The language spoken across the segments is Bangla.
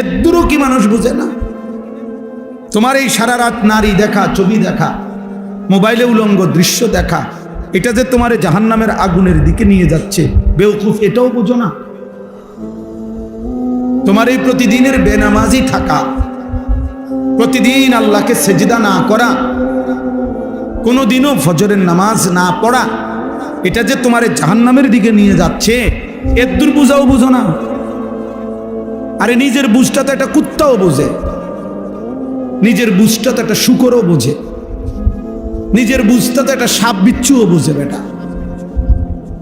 এদুরও কি মানুষ বুঝে না? তোমার এই সারা রাত নারী দেখা, ছবি দেখা, মোবাইলে উলঙ্গ দৃশ্য দেখা, এটা যে তোমার জাহান্নামের আগুনের দিকে নিয়ে যাচ্ছে বেউকুফ এটাও বুঝো না। তোমার এই প্রতিদিনের বেনামাজি থাকা, প্রতিদিন আল্লাহকে সেজদা না করা, কোনোদিনও ফজরের নামাজ না পড়া, এটা যে তোমার জাহান্নামের দিকে নিয়ে যাচ্ছে এর দুর্বুঝাও বুঝো না। আরে নিজের বুঝটা তো একটা কুত্তাও বোঝে। নিজের বুঝটা তো একটা শুকরও বোঝে। নিজের বুঝটা তো একটা সাপ বিচ্ছুও বোঝে বেটা।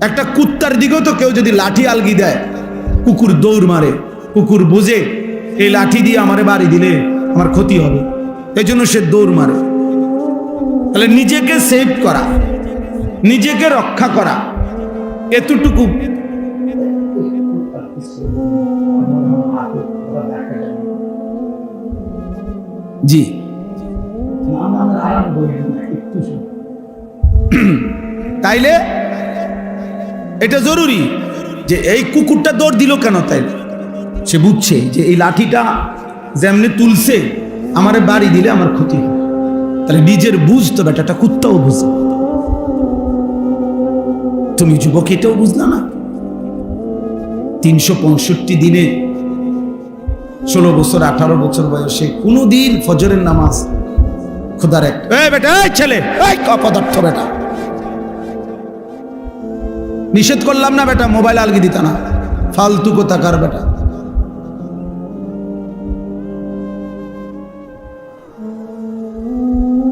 একটা কুত্তার দিকেও তো কেউ যদি লাঠি আলগি দেয়, কুকুর দৌড় মারে, কুকুর বোঝে, এই লাঠি দিয়ে আমারে বাড়ি দিলে আমার ক্ষতি হবে। এই জন্য সে দৌড় মারে। তাহলে নিজেকে সেভ করা, নিজেকে রক্ষা করা, এতটুকু জি। তাইলে এটা জরুরি যে এই কুকুরটা দৌড় দিল কেন তাই সে বুঝছে যে এই লাঠিটা যেমনি তুলছে, আমারে বাড়ি দিলে আমার ক্ষতি হবে। তাহলে নিজের বুঝ তো বেটাটা কুত্তাও বুঝে। তুমি যুবক এটাও বুঝলা না? তিনশো পঁয়ষট্টি দিনে ষোলো বছর, আঠারো বছর বয়সে কোনোদিন ফজরের নামাজ খোদার এক বেটা ছেলে অপদার্থ বেটা। নিষেধ করলাম না বেটা, মোবাইল আলগি দিতা না। ফালতু কোথাকার বেটা।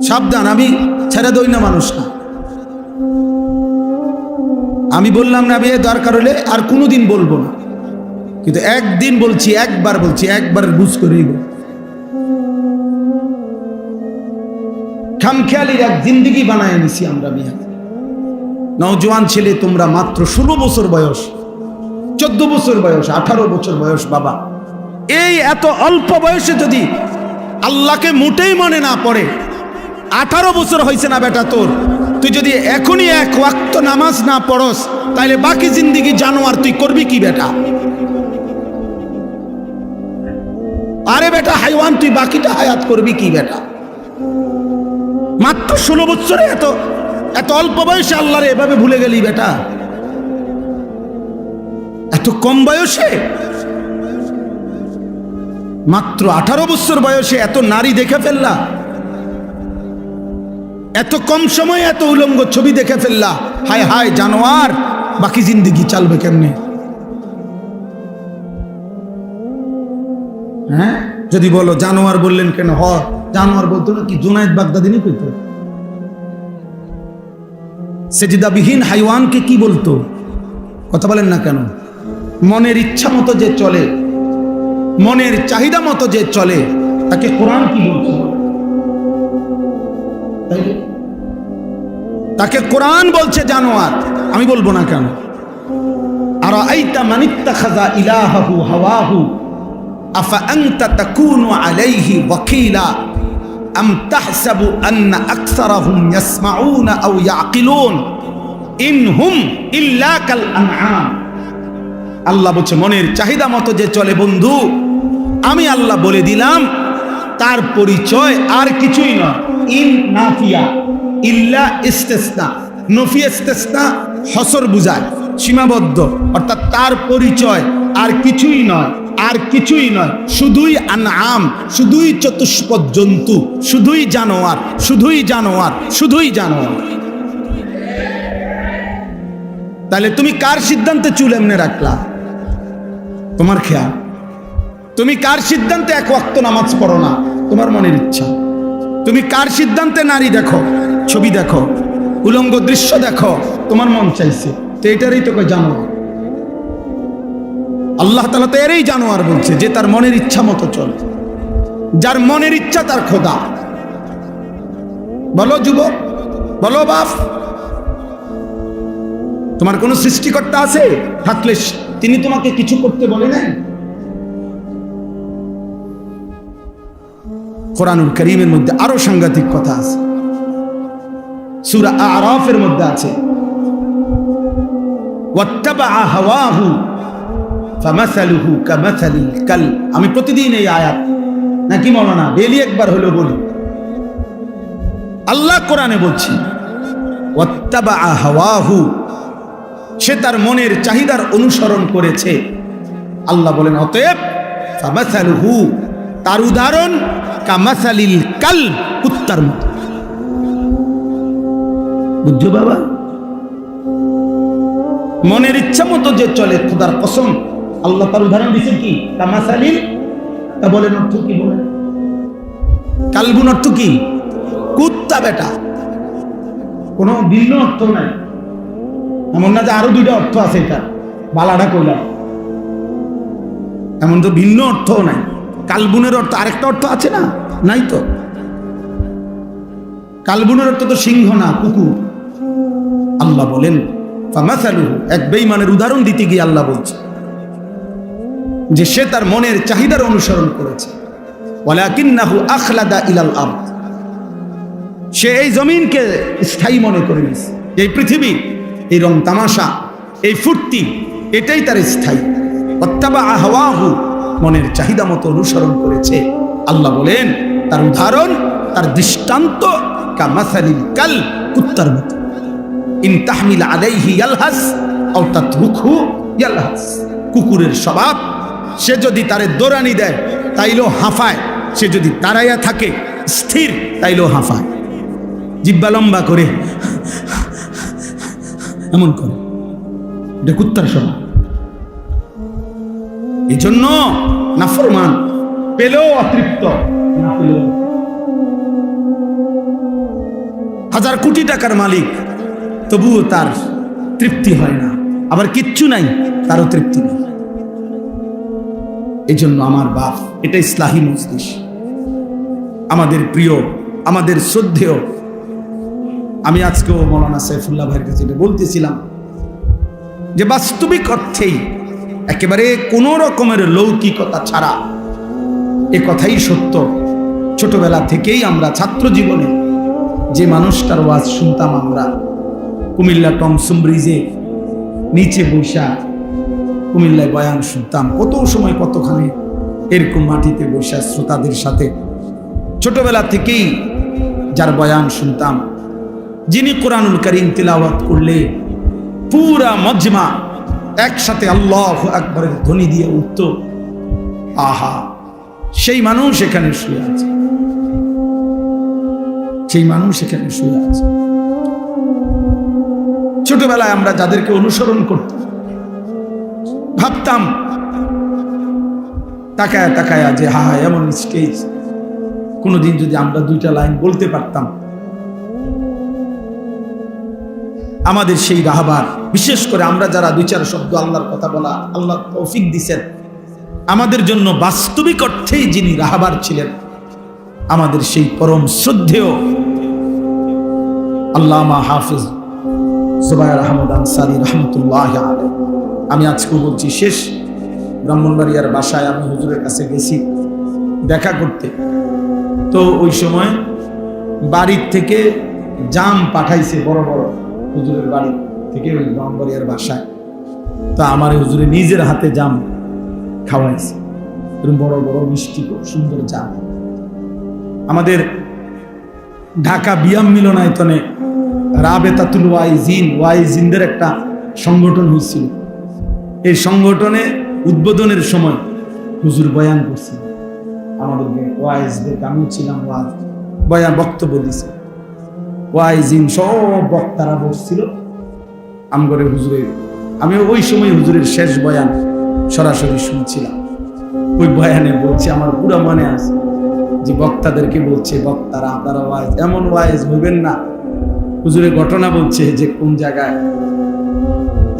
সাবধান, আমি ছেড়ে দই না মানুষ না। আমি বললাম না বিয়ে দরকার হলে আর কোনোদিন বলব না। কিন্তু একদিন বলছি, একবার বলছি, একবার বুঝ বল খামখেয়ালির এক জিন্দিগি বানায় নিছি আমরা বিয়া নওজোয়ান ছেলে তোমরা মাত্র ষোলো বছর বয়স, চোদ্দ বছর বয়স, আঠারো বছর বয়স বাবা। এই এত অল্প বয়সে যদি আল্লাহকে মোটেই মনে না পড়ে, আঠারো বছর হয়েছে না বেটা তোর। তুই যদি এখনই এক ওয়াক্ত নামাজ না পড়স তাহলে বাকি জিন্দিগি জানোয়ার তুই করবি কি বেটা? আরে বেটা, হাইওয়ান, তুই বাকিটা হায়াত করবি কি বেটা? মাত্র ষোলো বছরে এত এত অল্প বয়সে আল্লাহরে এভাবে ভুলে গেলি বেটা? এত কম বয়সে? মাত্র আঠারো বছর বয়সে এত নারী দেখে ফেললা? এত কম সময়ে এত উলঙ্গ ছবি দেখে ফেললা? হায় হায়, জানোয়ার, বাকি জিন্দিগি চালবে কেমনে? হ্যাঁ? যদি বলো জানোয়ার বললেন কেন? হ, জানোয়ার বলতো না কি জুনায়দ বাগদাদিনী কইতো? সেজিদাবিহীন হাইওয়ানকে কি বলতো? কথা বলেন না কেন? মনের ইচ্ছা মতো যে চলে, মনের চাহিদা মতো যে চলে, তাকে কোরআন কি বলছে? তাকে কোরআন বলছে জানোয়ার। আমি বলব না কেন? আর আইতা মানিত্তা খাজা ইলাহাহু হাওয়াহু? আফা আনতা তাকুনু আলাইহি ওয়াকিলা? আম তাহসাবু আন্না আকসারাহুম ইয়াসমাউনা আও ইয়াকিলুন? ইন হুম ইল্লা কাল আনআম। আল্লাহ বলছে, মনের চাহিদা মতো যে চলে বন্ধু, আমি আল্লাহ বলে দিলাম, তার পরিচয় আর কিছুই নয়। ইন নাফিয়া, ইল্লা ইস্তেসনা। নফি ইস্তেসনা, হসর বুঝায়, সীমাবদ্ধ। অর্থাৎ তার পরিচয় আর কিছুই নয়। আর কিছুই নয়। শুধুই আনআম, শুধুই চতুষ্পদ জন্তু, শুধুই জানোয়ার শুধুই জানোয়ার শুধুই জানোয়ার। তাহলে তুমি কার সিদ্ধান্তে চুল এমনি রাখলা? তোমার খেয়াল? তুমি কার সিদ্ধান্তে এক ওয়াক্ত নামাজ পড়ো না? তোমার মনের ইচ্ছা। তুমি কার সিদ্ধান্তে নারী দেখো, ছবি দেখো, উলঙ্গ দৃশ্য দেখো? তোমার মন চাইছে। তো এটারই তোকে জানো আল্লাহ তালা তো এরই জানোয়ার বলছে যে তার মনের ইচ্ছা মতো চলে। যার মনের ইচ্ছা তার খোদা। বলো যুবক, বলো বাপ, তোমার কোনো সৃষ্টিকর্তা আছে? থাকলে তিনি তোমাকে কিছু করতে বলে নাই? কোরআনুল করিমের মধ্যে আরও সাংঘাতিক কথা আছে। সুরা আরফের মধ্যে আছে। ফামাসালুহু কামাসালিল কাল। আমি প্রতিদিন এই আয়াত। নাকি মৌলানা ডেলি একবার হলো বলি। আল্লাহ কোরআনে বলছি ওয়াত্তাবা হাওয়াহু। সে তার মনের চাহিদার অনুসরণ করেছে। আল্লাহ বলেন, অতএব ফামাসালুহু, তার উদাহরণ কামাসালিল কাল, কুত্তার মতো। বুঝছ বাবা? মনের ইচ্ছা মতো যে চলে, খোদার কসম। আল্লাহ তার উদাহরণ দিচ্ছেন কি? কামাসালিল, তা বলেন অর্থ কি বলেন কালবুন অর্থ কি? কুত্তা বেটা। কোনো ভিন্ন অর্থ নাই। এমন না যে আরও দুইটা অর্থ আছে এটা। বালাটা কইলাম। এমন তো ভিন্ন অর্থও নাই। কালবুনের অর্থ আরেকটা অর্থ আছে না? নাই তো? কালবুনের অর্থ তো সিংহ না, কুকুর। আল্লাহ বলেন এক বেঈমানের উদাহরণ দিতে গিয়ে আল্লাহ বলছে। যে সে তার মনের চাহিদার অনুসরণ করেছে। ওয়ালাকিন্নাহু আখলাদা ইলাল আরদ। সে এই জমিনকে স্থায়ী মনে করে নিয়েছে। এই পৃথিবী, এই রং তামাশা, এই ফুর্তি, এটাই তার স্থায়ী। অত্যাবা আহওয়াহু মনের চাহিদা মতো অনুসরণ করেছে। আল্লাহ বলেন, তার উদাহরণ, তার দৃষ্টান্ত কামাসালিল কাল, কুত্তার মতো। ইন তাহমিল আলাইহি ইয়ালহাস, আও তাতরুকহু ইয়ালহাস। কুকুরের স্বভাব সে যদি তারে দৌড়ানি দেয়, তাইলেও হাঁফায়। সে যদি দাঁড়াইয়া থাকে, স্থির, তাইলেও হাঁফায়। জিব্বা লম্বা করে। এমন করে। এটা কুত্তার স্বভাব। এই জন্য নাফরমান, পেলেও অতৃপ্ত হাজার কোটি টাকার মালিক, তবুও তার তৃপ্তি হয় না। আবার কিচ্ছু নাই, তারও তৃপ্তি নেই। এই জন্য আমার বাপ এটা ইসলাহী মজলিস। আমাদের প্রিয়, আমাদের শ্রদ্ধেয়। আমি আজকেও মৌলানা সাইফুল্লাহ ভাইয়ের কাছে এটা বলতেছিলাম যে বাস্তবিক অর্থেই একেবারে কোনো রকমের লৌকিকতা ছাড়া এ কথাই সত্য। ছোটবেলা থেকেই আমরা ছাত্র জীবনে যে মানুষটার ওয়াজ শুনতাম আমরা, কুমিল্লা টমসুম ব্রিজে নিচে বৈশা কুমিল্লায় বয়ান শুনতাম। কত সময় কতখানি এরকম মাটিতে বৈশা শ্রোতাদের সাথে। ছোটবেলা থেকেই যার বয়ান শুনতাম, যিনি কোরআনুল করিম তিলাওয়াত করলে পুরা মজমা একসাথে আল্লাহ আকবরের ধ্বনি দিয়ে উঠত। আহা, সেই মানুষ এখানে শুয়ে আছে। সেই মানুষ এখানে শুয়ে আছে। ছোটবেলায় আমরা যাদেরকে অনুসরণ করতাম ভাবতাম। তাকায় তাকায়া যে, হা এমন স্টেজ কোনোদিন যদি আমরা দুইটা লাইন বলতে পারতাম। আমাদের সেই রাহবার, বিশেষ করে আমরা যারা দুই চার শব্দ আল্লাহর কথা বলা আল্লাহ তৌফিক দিছেন, আমাদের জন্য বাস্তবিক অর্থেই যিনি রাহবার ছিলেন, আমাদের সেই পরম শ্রদ্ধেয় আল্লামা হাফিজ জুবাইর আহমদ আনসারি রহমতুল্লাহ আলাইহ। আমি আজকে বলছি, শেষ ব্রাহ্মণবাড়িয়ার বাসায় আমি হুজুরের কাছে গেছি দেখা করতে। তো ওই সময় বাড়ির থেকে জাম পাঠাইছে বড় বড় হুজুরের বাড়ি থেকে ওই ব্রাহ্মণবাড়িয়ার বাসায়। তো আমার হুজুরে নিজের হাতে জাম খাওয়াইছে। এরকম বড় বড় মিষ্টি, খুব সুন্দর জাম। আমাদের ঢাকা বিয়াম মিলনায়তনে রাবেতাতুল ওয়াইজিন, ওয়াইজিনদের একটা সংগঠন হয়েছিল। এই সংগঠনে উদ্বোধনের সময় হুজুর বয়ান করছিল আমাদেরকে ওয়াইজদের আমিও ছিলাম ওয়াজ, বয়ান বক্তব্য দিছে। ওয়াইজিন সব বক্তারা বসছিল। আমগরে হুজুরের আমি ওই সময় হুজুরের শেষ বয়ান সরাসরি শুনছিলাম। ওই বয়ানে বলছে, আমার পুরো মনে আছে যে বক্তাদেরকে বলছে, বক্তারা, আপনারা ওয়াইজ, এমন ওয়াইজ হইবেন না। হুজুরের ঘটনা বলছে যে কোন জায়গায়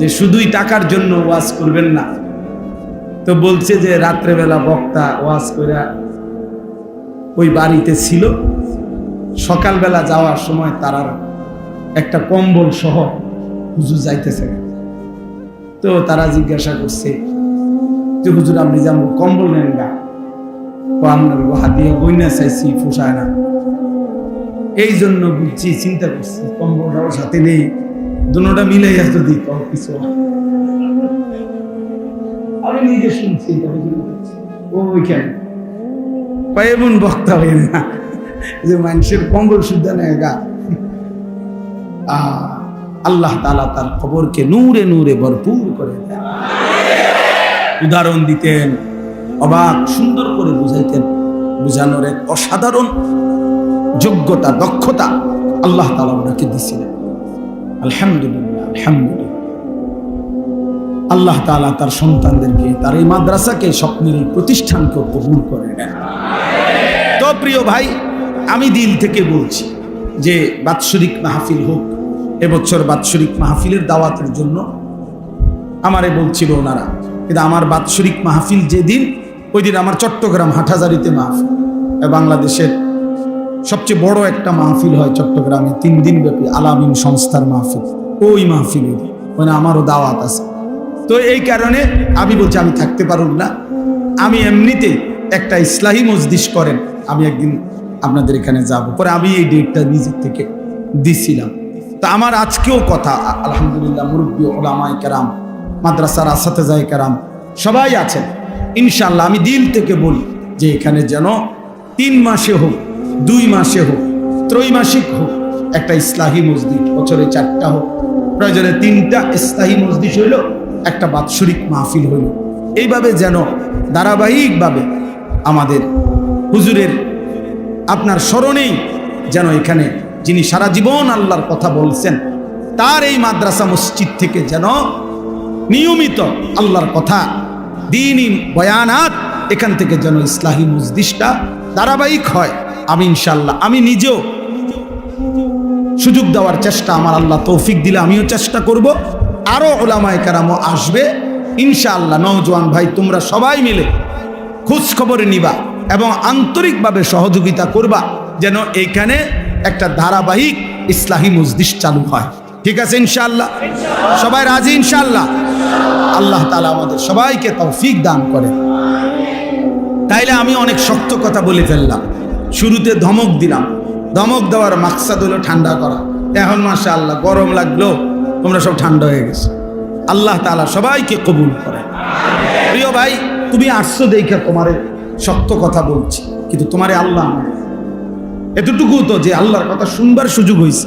যে শুধুই টাকার জন্য ওয়াজ করবেন না। তো বলছে যে রাত্রেবেলা বক্তা ওয়াজ করে ওই বাড়িতে ছিল। সকালবেলা যাওয়ার সময় তারার একটা কম্বল সহ হুজুর যাইতেছে। তো তারা জিজ্ঞাসা করছে যে, হুজুর, আপনি যেমন কম্বল নেন না ও আপনার হাত দিয়ে বইনা চাইছি, পোষায় না। এই জন্য বুঝছি, চিন্তা করছি, কম্বলটাও সাথে নেই। দুটা মিলে যদি কিছু। আমি নিজে শুনছি বক্তা না, যে মানুষের কম্বল শুদ্ধ নেয় গা। আল্লাহ তালা তার খবরকে নূরে নূরে ভরপুর করে উদাহরণ দিতেন, অবাক, সুন্দর করে বুঝাইতেন। বুঝানোর এক অসাধারণ যোগ্যতা, দক্ষতা আল্লাহ তালা ওনাকে দিছিলেন। আলহামদুলিল্লাহ আলহামদুলিল্লাহ। আল্লাহ তালা তার সন্তানদেরকে, তার এই মাদ্রাসাকে, স্বপ্নের এই প্রতিষ্ঠানকে কবুল করে নেন। তো প্রিয় ভাই, আমি দিল থেকে বলছি যে, বাৎসরিক মাহফিল হোক, এবছর বাৎসরিক মাহফিলের দাওয়াতের জন্য আমারে বলছিল ওনারা, কিন্তু আমার বাৎসরিক মাহফিল যেদিন ওই দিন আমার চট্টগ্রাম হাটহাজারিতে মাহফিল বাংলাদেশের সবচেয়ে বড় একটা মাহফিল হয় চট্টগ্রামে, তিন দিন ব্যাপী আলামিন সংস্থার মাহফিল। ওই মাহফিল মানে আমারও দাওয়াত আছে। তো এই কারণে আমি বলছি, আমি থাকতে পারুন না। আমি এমনিতে একটা ইসলাহী মজদিস করেন, আমি একদিন আপনাদের এখানে যাব। পরে আমি এই ডেটটা নিজের থেকে দিছিলাম। তা আমার আজকেও কথা আলহামদুলিল্লাহ, মুরব্বী ওলামায় কেরাম, মাদ্রাসার আসাতে যাই কেরাম, সবাই আছেন। ইনশাল্লাহ আমি দিল থেকে বলি যে এখানে যেন তিন মাসে হোক দুই মাসে হোক, ত্রৈমাসিক হোক, একটা ইসলাহী মসজিদ, বছরে চারটা হোক, প্রয়োজনে তিনটা ইসলাহী মসজিদ হইল, একটা বাৎসরিক মাহফিল হইল। এইভাবে যেন ধারাবাহিকভাবে আমাদের হুজুরের আপনার স্মরণেই যেন এখানে যিনি সারা জীবন আল্লাহর কথা বলছেন, তার এই মাদ্রাসা মসজিদ থেকে যেন নিয়মিত আল্লাহর কথা, দিনই বয়ানাত, এখান থেকে যেন ইসলাহী মসজিদটা ধারাবাহিক হয়। আমি ইনশাল্লাহ আমি নিজেও সুযোগ দেওয়ার চেষ্টা, আমার আল্লাহ তৌফিক দিলে আমিও চেষ্টা করব। আরও ওলামায় কারামও আসবে। ইনশাআল্লাহ, নওজোয়ান ভাই, তোমরা সবাই মিলে খোঁজ খবরে নিবা এবং আন্তরিকভাবে সহযোগিতা করবা যেন এইখানে একটা ধারাবাহিক ইসলাহী মসজিদ চালু হয়। ঠিক আছে ইনশাআল্লাহ? সবাই রাজি ইনশাআল্লাহ? আল্লাহ তালা আমাদের সবাইকে তৌফিক দান করে তাইলে আমি অনেক শক্ত কথা বলে ফেললাম। শুরুতে ধমক দিলাম। ধমক দেওয়ার মাকসাদ হলো ঠান্ডা করা। এখন মাসা আল্লাহ গরম লাগল, তোমরা সব ঠান্ডা হয়ে গেছে। আল্লাহ তালা সবাইকে কবুল করে। প্রিয় ভাই, তুমি আসছো দেখে তোমারে সত্য কথা বলছি, কিন্তু তোমারে আল্লাহ মানে এতটুকু তো যে আল্লাহর কথা শুনবার সুযোগ হয়েছে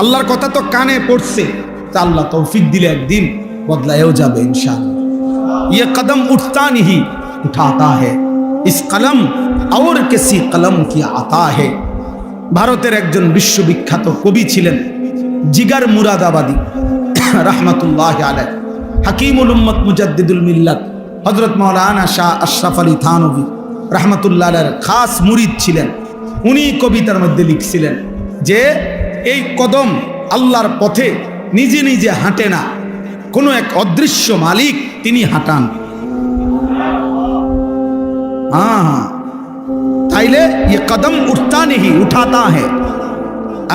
আল্লাহর কথা তো কানে পড়ছে, তা আল্লাহ তৌফিক দিলে একদিন বদলায়ও যাবে ইনশাআল্লাহ। ইয়ে কদম উঠতা নিহি উঠাতা হ্যাঁ ইস কলম আর কেসি কলম কি আতা হে? ভারতের একজন বিশ্ববিখ্যাত কবি ছিলেন, জিগার মুরাদাবাদী, রাহমাতুল্লাহ আলহ হাকিম উম্মত মুজাদ্দিদুল মিল্লাত হজরত মৌলানা শাহ আশরাফ আলী থানবী রহমতুল্লাহ খাস মুরিদ ছিলেন। উনি কবিতার মধ্যে লিখছিলেন যে, এই কদম আল্লাহর পথে নিজে নিজে হাঁটে না, কোনো এক অদৃশ্য মালিক তিনি হাঁটান। হ্যাঁ তাইলে ইয়ে কদম উঠতানিহি উঠাতা হ্যাঁ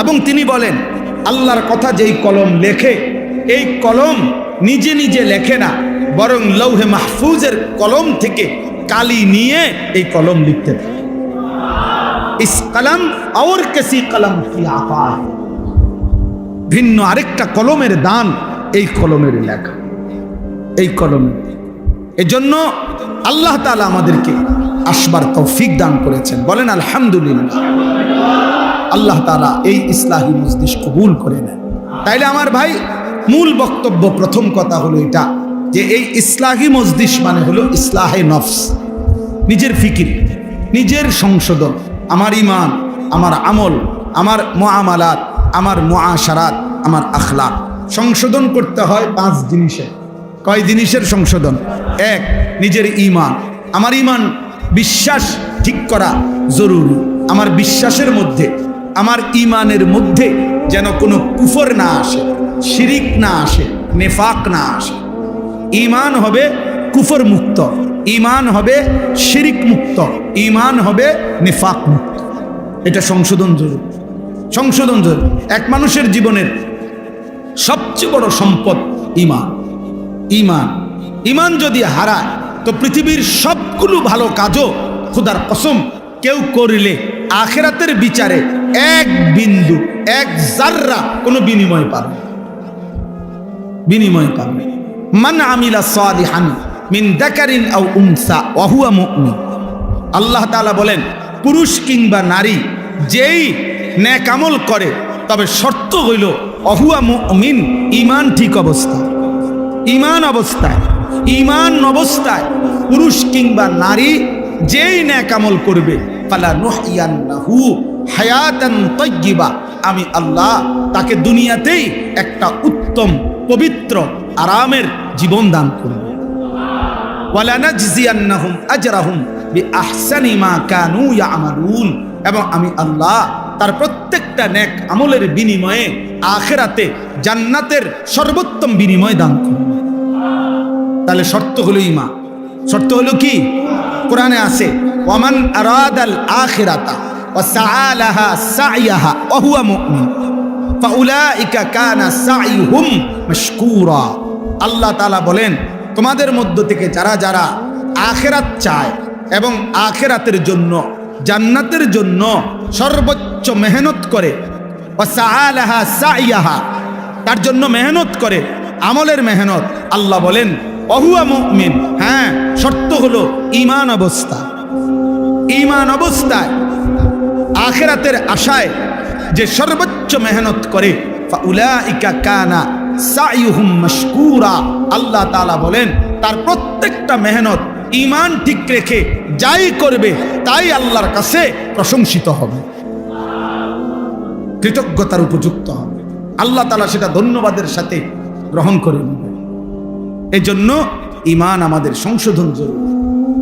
এবং তিনি বলেন আল্লাহর কথা যেই কলম লেখে এই কলম নিজে নিজে লেখে না বরং লৌহে মাহফুজের কলম থেকে কালি নিয়ে এই কলম লিখতে থাকে কলম আর কেসি কলম কি ভিন্ন আরেকটা কলমের দান এই কলমের লেখা এই কলম এজন্য আল্লাহ তালা আমাদেরকে আসবার তৌফিক দান করেছেন। বলেন, আলহামদুলিল্লাহ। আল্লাহ তাআলা এই ইসলাহী মজলিস কবুল করে নেন। তাইলে আমার ভাই, মূল বক্তব্য, প্রথম কথা হলো এটা, যে এই ইসলাহী মজলিস মানে হলো ইসলাহে নফস, নিজের ফিকির, নিজের সংশোধন, আমার ইমান আমার আমল, আমার মোয়ামালাত আমার মোয়াশারাত আমার আখলাক। সংশোধন করতে হয় পাঁচ জিনিসে। কয় জিনিসের সংশোধন? এক, নিজের ইমান আমার ইমান বিশ্বাস ঠিক করা জরুরি। আমার বিশ্বাসের মধ্যে, আমার ইমানের মধ্যে যেন কোনো কুফর না আসে, শিরিক না আসে, নেফাক না আসে। ইমান হবে কুফর মুক্ত ইমান হবে শিরিক মুক্ত ইমান হবে নেফাক মুক্ত। এটা সংশোধন জরুরি। সংশোধন জরুরি। এক মানুষের জীবনের সবচেয়ে বড় সম্পদ ইমান ইমান ইমান যদি হারায় তো পৃথিবীর সবগুলো ভালো কাজও খুদার কসম কেউ করিলে আখেরাতের বিচারে এক বিন্দু, এক জাররা কোনো বিনিময় পাবে। বিনিময় পাবে মান আমিলা সালিহান মিন দাকারিন আও উনসা ওয়াহুয়া মুমিন। আল্লাহ তাআলা বলেন, পুরুষ কিংবা নারী যেই ন্যাক আমল করে, তবে শর্ত হইল অহুয়া মুমিন ইমান ঠিক অবস্থা ইমান অবস্থায়। ইমান অবস্থায়, পুরুষ কিংবা নারী, যেই ন্যাক আমল করবে, ফালা নুহিয়ান্নাহু আমি আল্লাহ তাকে দুনিয়াতেই একটা উত্তম, পবিত্র, আরামের জীবন দান করব। ওয়ালানাজজিয়ান্নাহুম আজরাহুম বিআহসানি মা কানু ইয়ামালুন। এবং আমি আল্লাহ তার প্রত্যেকটা নেক আমলের বিনিময়ে আখেরাতে জান্নাতের সর্বোত্তম বিনিময় দান করব। তাহলে শর্ত হলো ইমা শর্ত হলো কি? কোরআনে আছে, ওয়ামান আরাদাল আখিরাতা সাইয়াহা ওয়া হুয়া মুমিন ফাউলাইকা কানা সাইহুম মাশকুরা। আল্লাহ তাআলা বলেন, তোমাদের মধ্য থেকে যারা যারা আখেরাত চায় এবং আখেরাতের জন্য, জান্নাতের জন্য সর্বোচ্চ মেহনত করে সাইয়াহা, তার জন্য মেহনত করে, আমলের মেহনত, আল্লাহ বলেন অহুয়া মুমিন। হ্যাঁ শর্ত হলো ইমান অবস্থা। ইমান অবস্থায় আখেরাতের আশায় যে সর্বোচ্চ মেহনত করে, ফাউলাইকা কানা মাশকুরা। আল্লাহ তাআলা বলেন, তার প্রত্যেকটা মেহনত ইমান ঠিক রেখে যাই করবে, তাই আল্লাহর কাছে প্রশংসিত হবে। কৃতজ্ঞতার উপযুক্ত হবে। আল্লাহ তালা সেটা ধন্যবাদের সাথে গ্রহণ করে নেবে। এই জন্য ইমান আমাদের সংশোধন জরুরি।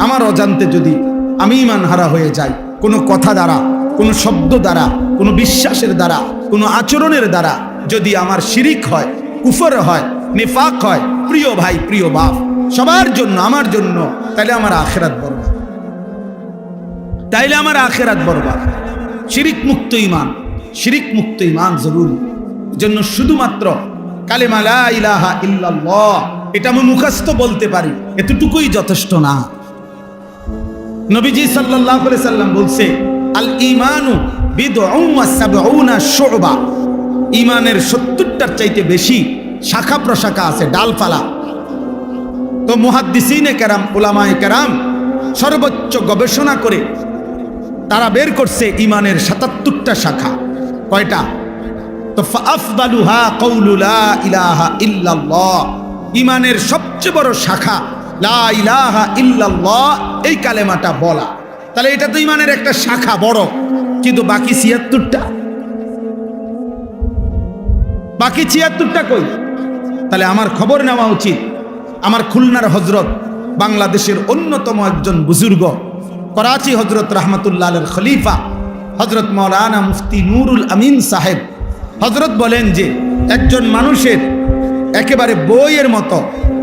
আমার অজান্তে যদি আমি ইমান হারা হয়ে যাই, কোনো কথা দ্বারা, কোনো শব্দ দ্বারা, কোনো বিশ্বাসের দ্বারা, কোনো আচরণের দ্বারা যদি আমার শিরিক হয়, কুফর হয়, নিফাক হয়, প্রিয় ভাই, প্রিয় বাপ, সবার জন্য, আমার জন্য তাহলে আমার আখেরাত বরবাদ। তাইলে আমার আখেরাত বরবাদ। শিরিক মুক্ত ইমান শিরিক মুক্ত ইমান জরুরি। জন্য শুধুমাত্র কালেমা লা ইলাহা ইল্লাল্লাহ এটা আমি মুখস্থ বলতে পারি, এতটুকুই যথেষ্ট না। নবীজি আলাইহি সাল্লাম বলছে, আল সাবউনা ঈমানের 70টার চাইতে বেশি শাখা প্রশাখা আছে, ডালপালা। তো মুহাদ্দিসিনে কেরাম ওলামায় কেরাম সর্বোচ্চ গবেষণা করে তারা বের করছে ইমানের সাতাত্তরটা শাখা। কয়টা? তো আফদালুহা কৌলু লা ইলাহা ইল্লাল্লাহ। ইমানের সবচেয়ে বড় শাখা, লা এই কালেমাটা বলা। তাহলে এটা তো ইমানের একটা শাখা বড়, কিন্তু বাকি ছিয়াত্তরটা? বাকি ছিয়াত্তরটা কই? তাহলে আমার খবর নেওয়া উচিত। আমার খুলনার হজরত, বাংলাদেশের অন্যতম একজন বুজুর্গ, করাচি হজরত রহমতুল্লাহ আলের খলিফা, হজরত মৌলানা মুফতি নুরুল আমিন সাহেব। হজরত বলেন যে, একজন মানুষের একেবারে বইয়ের মতো,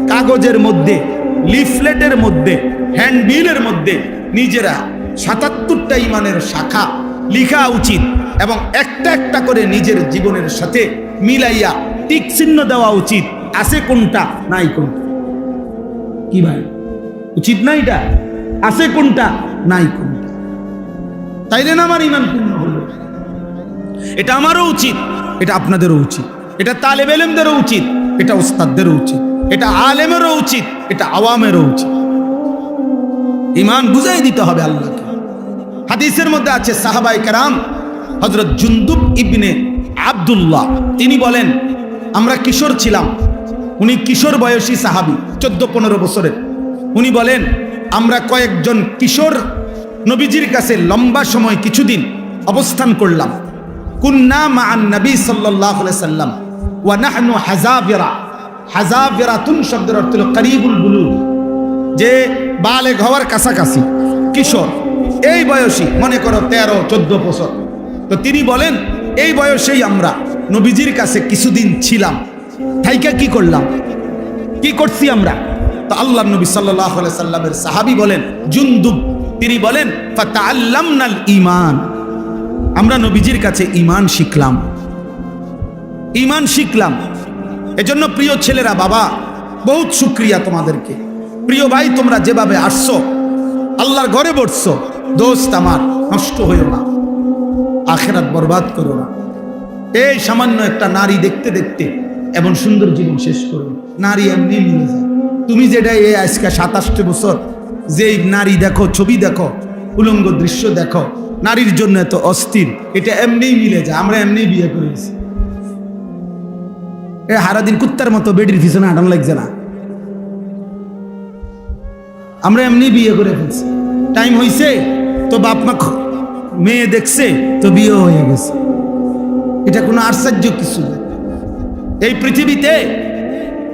কাগজের মধ্যে, লিফলেটের মধ্যে, হ্যান্ডবিলের মধ্যে নিজেরা সাতাত্তরটা ইমানের শাখা লিখা উচিত এবং একটা একটা করে নিজের জীবনের সাথে মিলাইয়া টিক চিহ্ন দেওয়া উচিত, আছে কোনটা, নাই কোনটা? কি ভাই? উচিত না এটা? আছে কোনটা, নাই কোনটা? তাইলে না আমার ইমান পূর্ণ হলো? এটা আমারও উচিত, এটা আপনাদেরও উচিত, এটা তালেব এলেমদেরও উচিত। এটা ওস্তাদদেরও উচিত, এটা আলেমেরও উচিত, এটা আওয়ামেরও উচিত। ইমান বুঝাই দিতে হবে আল্লাহকে। হাদিসের মধ্যে আছে সাহাবাই কারাম হজরত জুন্দুব ইবনে আবদুল্লাহ, তিনি বলেন, আমরা কিশোর ছিলাম, উনি কিশোর বয়সী সাহাবি চোদ্দ পনেরো বছরের। উনি বলেন, আমরা কয়েকজন কিশোর নবীজির কাছে লম্বা সময় কিছুদিন অবস্থান করলাম। কুন্না মান নবী সাল্লাহ সাল্লাম ওয়া নাহনু হাজাবেরা। শব্দের অর্থ করিবুল বুলু যে কাছাকাছি, কিশোর। এই বয়সী, মনে করো তেরো, চোদ্দ বছর। তো তিনি বলেন, এই বয়সেই আমরা নবীজির কাছে কিছুদিন ছিলাম। থাইকা কি করলাম? কি করছি আমরা? তো আল্লাহ নবী সাল্লাহ সাল্লামের সাহাবি বলেন, জুন্দুব। তিনি বলেন, ফাতাআল্লামনাল ঈমান। আমরা নবীজির কাছে ঈমান শিখলাম। ঈমান শিখলাম। এজন্য প্রিয় ছেলেরা, বাবা, বহুত শুক্রিয়া তোমাদেরকে। প্রিয় ভাই, তোমরা যেভাবে আসছো, আল্লাহর ঘরে বসছো, দোস্ত আমার, নষ্ট হইও না। আখেরাত বরবাদ করো না। এই সামান্য একটা নারী দেখতে দেখতে এমন সুন্দর জীবন শেষ করো। নারী এমনি মিলে যায়। তুমি যেটা এই আজকে সাতাশটি বছর যে নারী দেখো, ছবি দেখো, উলঙ্গ দৃশ্য দেখো, নারীর জন্য এত অস্থির, এটা এমনিই মিলে যায়। আমরা এমনিই বিয়ে করেছি। এ হারাদিন কুত্তার মতো বেডির পিছনে হাঁটানো লাগছে না। আমরা এমনি বিয়ে করে ফেলছি। টাইম হইছে, তো বাপ মা মেয়ে দেখছে, তো বিয়ে হয়ে গেছে। এটা কোনো আশ্চর্য কিছু না। এই পৃথিবীতে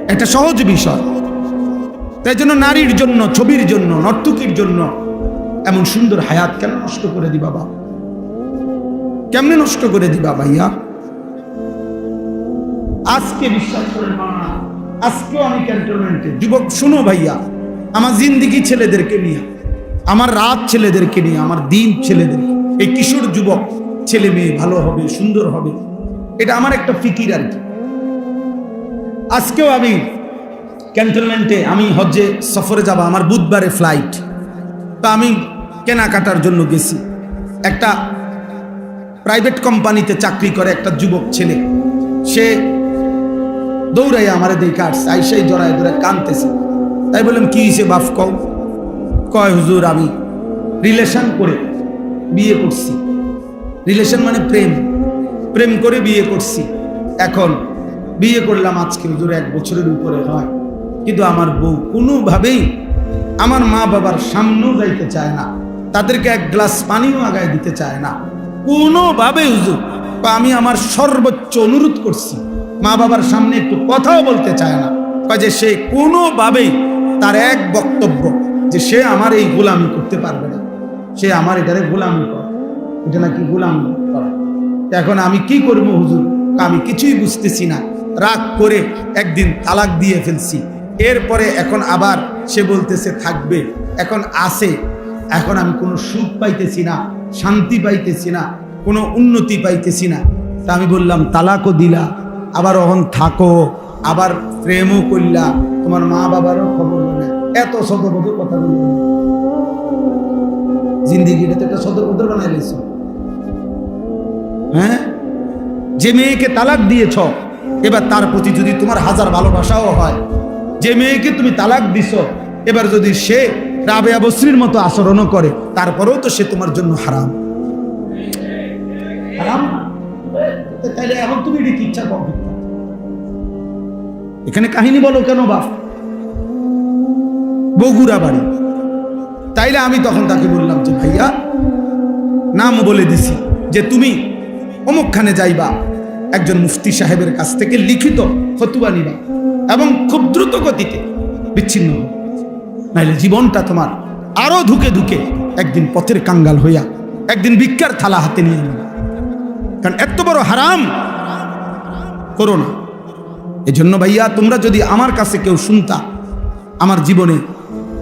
একটা সহজ বিষয়। তাই জন্য নারীর জন্য, ছবির জন্য, নর্তকীর জন্য এমন সুন্দর হায়াত কেন নষ্ট করে দিবা বাবা কেমনে নষ্ট করে দিবা ভাইয়া? আজকে বিশ্বাস করেন মা আজকেও আমি ক্যান্টনমেন্টে যুবক, শুনো ভাইয়া, আমার জিন্দিগি ছেলেদেরকে নিয়ে, আমার রাত ছেলেদেরকে নিয়ে, আমার দিন ছেলেদের এই কিশোর যুবক ছেলে মেয়ে ভালো হবে, সুন্দর হবে, এটা আমার একটা ফিকির আর কি। আজকেও আমি ক্যান্টনমেন্টে, আমি হজ্জে সফরে যাব, আমার বুধবারে ফ্লাইট তো আমি কেনাকাটার জন্য গেছি। একটা প্রাইভেট কোম্পানিতে চাকরি করে একটা যুবক ছেলে। সে দৌড়াই আমার দেখে আসছে, আইসাই জড়ায় ধরে কানতেছে। তাই বললাম, কি হয়েছে বাপ, কও? কয়, হুজুর, আমি রিলেশন করে বিয়ে করছি। রিলেশন মানে প্রেম। প্রেম করে বিয়ে করছি। এখন বিয়ে করলাম আজকে, হুজুর, এক বছরের উপরে হয়। কিন্তু আমার বউ কোনোভাবেই আমার মা বাবার সামনেও যাইতে চায় না। তাদেরকে এক গ্লাস পানিও আগায় দিতে চায় না। কোনোভাবে হুজুর। আমি আমার সর্বোচ্চ অনুরোধ করছি মা বাবার সামনে একটু কথাও বলতে চায় না। যে সে কোনোভাবেই তার এক বক্তব্য যে সে আমার এই গোলামি করতে পারবে না। সে আমার এটারে গোলামি করে। এটা নাকি গোলামি করে। এখন আমি কি করব হুজুর? আমি কিছুই বুঝতেছি না। রাগ করে একদিন তালাক দিয়ে ফেলছি। এরপরে এখন আবার সে বলতেছে, থাকবে। এখন আসে এখন আমি কোনো সুখ পাইতেছি না, শান্তি পাইতেছি না, কোনো উন্নতি পাইতেছি না। তা আমি বললাম, তালাকও দিলা। আবার অহন থাকো, আবার প্রেমও করলা তোমার মা বাবারও খবর নেবে এত শতবধ কথা বলবে জিন্দিগিটা তো একটা সদরবদর বানাই লেছো। হ্যাঁ? যে মেয়েকে তালাক দিয়েছ, এবার তার প্রতি যদি তোমার হাজার ভালোবাসাও হয়, যে মেয়েকে তুমি তালাক দিছ, এবার যদি সে রাবে আবশ্রীর মতো আচরণও করে, তারপরেও তো সে তোমার জন্য হারাম। হারাম? না? তাইলে এখন তুমি এটা ইচ্ছা করো এখানে কাহিনী বলো কেন বাপ? বগুড়া বাড়ি। তাইলে আমি তখন তাকে বললাম যে, ভাইয়া, নাম বলে দিছি যে তুমি অমুকখানে যাইবা, একজন মুফতি সাহেবের কাছ থেকে লিখিত ফতুয়া নিবা এবং খুব দ্রুত গতিতে বিচ্ছিন্ন। নাইলে জীবনটা তোমার আরও ধুকে ধুকে একদিন পথের কাঙ্গাল হইয়া একদিন ভিক্ষার থালা হাতে নিয়ে নেবে। কারণ এত বড় হারাম করো না। এজন্য ভাইয়া, তোমরা যদি আমার কাছে কেউ শুনতা, আমার জীবনে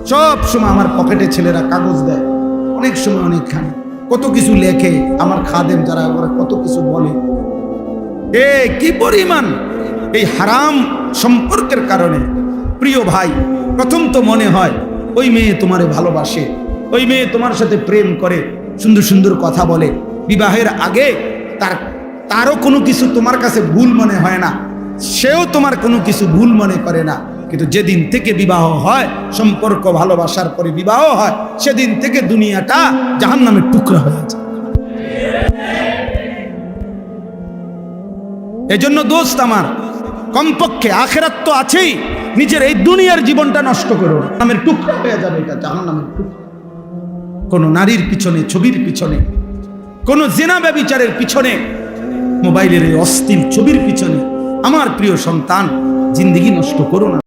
সব সময় আমার পকেটে ছেলেরা কাগজ দেয়, অনেক সময় অনেকখানি। কত কিছু লেখে আমার খাদেম যারা ওরা কত কিছু বলে। এ, কি পরিমাণ? এই হারাম সম্পর্কের কারণে। প্রিয় ভাই, প্রথম তো মনে হয়, ওই মেয়ে তোমারে ভালোবাসে, ওই মেয়ে তোমার সাথে প্রেম করে, সুন্দর সুন্দর কথা বলে। বিবাহের আগে তার, তারও কোনো কিছু তোমার কাছে ভুল মনে হয় না। সেও তোমার কোনো কিছু ভুল মনে করে না। কিন্তু যেদিন থেকে বিবাহ হয়, সম্পর্ক ভালোবাসার পরে বিবাহ হয়, সেদিন থেকে দুনিয়াটা জাহান নামের টুকরা হয়ে যায় এজন্য দোস্ত আমার, কমপক্ষে আখেরাত তো আছেই, নিজের এই দুনিয়ার জীবনটা নষ্ট করো নামের টুকরা হয়ে যাবে এটা জাহান নামের টুকরা। কোন নারীর পিছনে, ছবির পিছনে, কোনো জেনা ব্যবিচারের পিছনে, মোবাইলের এই অস্থির ছবির পিছনে আমার প্রিয় সন্তান জিন্দিগি নষ্ট করো না।